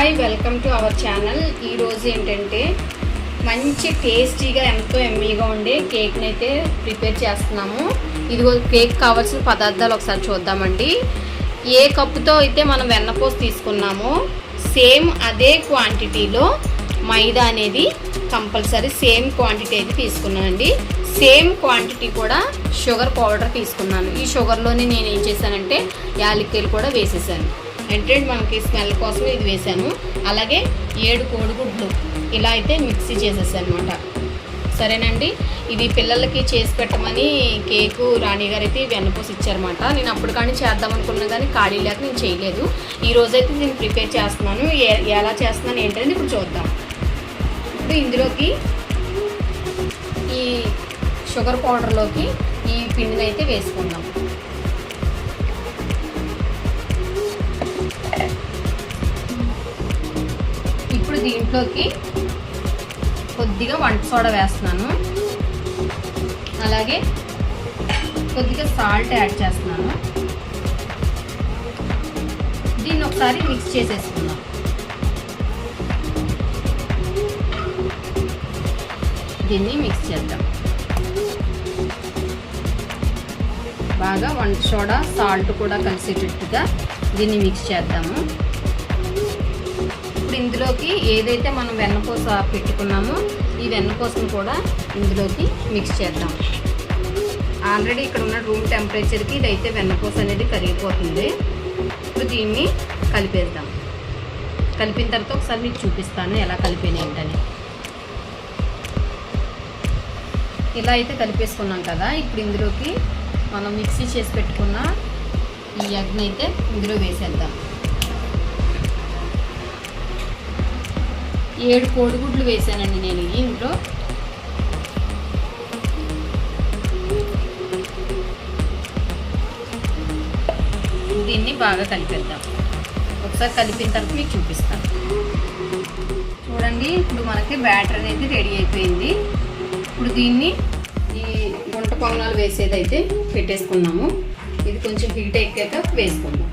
Hi welcome to our channel. ఈరోజు ఏంటంటే మంచి టేస్టీగా ఎంతో ఎమ్మీగా ఉండే కేక్ని అయితే ప్రిపేర్ చేస్తున్నాము. ఇదిగో కేక్ కావాల్సిన పదార్థాలు ఒకసారి చూద్దామండి. ఏ కప్పుతో అయితే మనం వెన్నపూస తీసుకున్నామో సేమ్ అదే క్వాంటిటీలో మైదా అనేది కంపల్సరీ సేమ్ క్వాంటిటీ అయితే తీసుకున్నానండి. సేమ్ క్వాంటిటీ కూడా షుగర్ పౌడర్ తీసుకున్నాను. ఈ షుగర్లోనే నేను ఏం చేశానంటే యాలక్కాయలు కూడా వేసేసాను. ఎంటెడ్ మనకి స్మెల్ కోసం ఇది వేసాను. అలాగే ఏడు కోడిగుడ్లు ఇలా అయితే మిక్సీ చేసేసాను అనమాట సరేనండి? ఇది పిల్లలకి చేసి పెట్టమని కేకు రాణిగారు అయితే వెన్నపూసి ఇచ్చారన్నమాట. నేను అప్పుడు కానీ చేద్దాం అనుకున్నా కానీ ఖాళీ లేక నేను చేయలేదు. ఈ రోజైతే నేను ప్రిపేర్ చేస్తున్నాను. ఏ- ఎలా చేస్తున్నాను ఏంటనేది ఇప్పుడు చూద్దాం. ఇప్పుడు ఇందులోకి ఈ షుగర్ పౌడర్లోకి ఈ పిండిని అయితే వేసుకుందాం. దీంట్లోకి కొద్దిగా వంట సోడా వేస్తున్నాను. అలాగే కొద్దిగా సాల్ట్ యాడ్ చేస్తున్నాను. దీన్ని ఒకసారి మిక్స్ చేసేసుకుందాం. దీన్ని మిక్స్ చేద్దాం. బాగా వంట సోడా సాల్ట్ కూడా కలిసేటట్టుగా దీన్ని మిక్స్ చేద్దాము. ఇప్పుడు ఇందులోకి ఏదైతే మనం వెన్నపూస పెట్టుకున్నామో ఈ వెన్నపూసను కూడా ఇందులోకి మిక్స్ చేద్దాం. ఆల్రెడీ ఇక్కడ ఉన్న రూమ్ టెంపరేచర్కి ఇదైతే వెన్నపూస అనేది కరిగిపోతుంది. ఇప్పుడు దీన్ని కలిపేద్దాం. కలిపిన తర్వాత ఒకసారి మీకు చూపిస్తాను ఎలా కలిపిన ఏంటని. ఇలా అయితే కలిపేసుకున్నాం కదా ఇప్పుడు ఇందులోకి మనం మిక్సీ చేసి పెట్టుకున్న ఈ ఎగ్ని అయితే ఇందులో వేసేద్దాం. ఏడు కోడిగుడ్లు వేసానండి నేను ఇంట్లో. దీన్ని బాగా కలిపేద్దాం. ఒకసారి కలిపిన తర్వాత మీకు చూపిస్తాను. చూడండి ఇప్పుడు మనకి బ్యాటర్ అనేది రెడీ అయిపోయింది. ఇప్పుడు దీన్ని ఈ గుంట పొంగనాలు వేసేది అయితే పెట్టేసుకున్నాము. ఇది కొంచెం హీట్ ఎక్కాక వేసుకుందాం.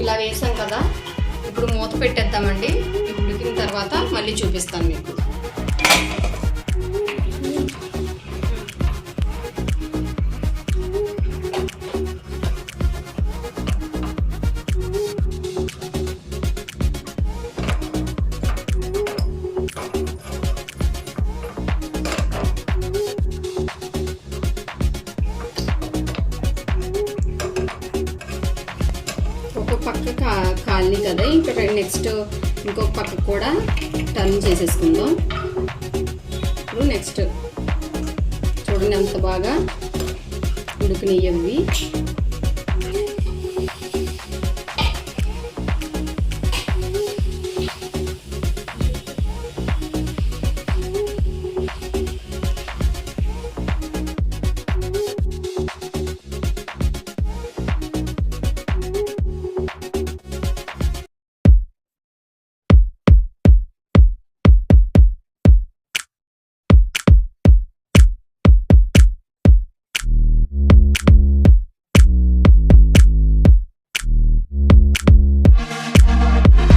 ఇలా వేసాం కదా. ఇప్పుడు మూత పెట్టేద్దామండి. ఉడికిన తర్వాత మళ్ళీ చూపిస్తాను మీకు. కా కాలనీ కదా. ఇంకా నెక్స్ట్ ఇంకొక పక్క కూడా టర్న్ చేసేసుకుందాం. ఇప్పుడు నెక్స్ట్ చూడండి ఎంత బాగా ఉడికినాయి అవి.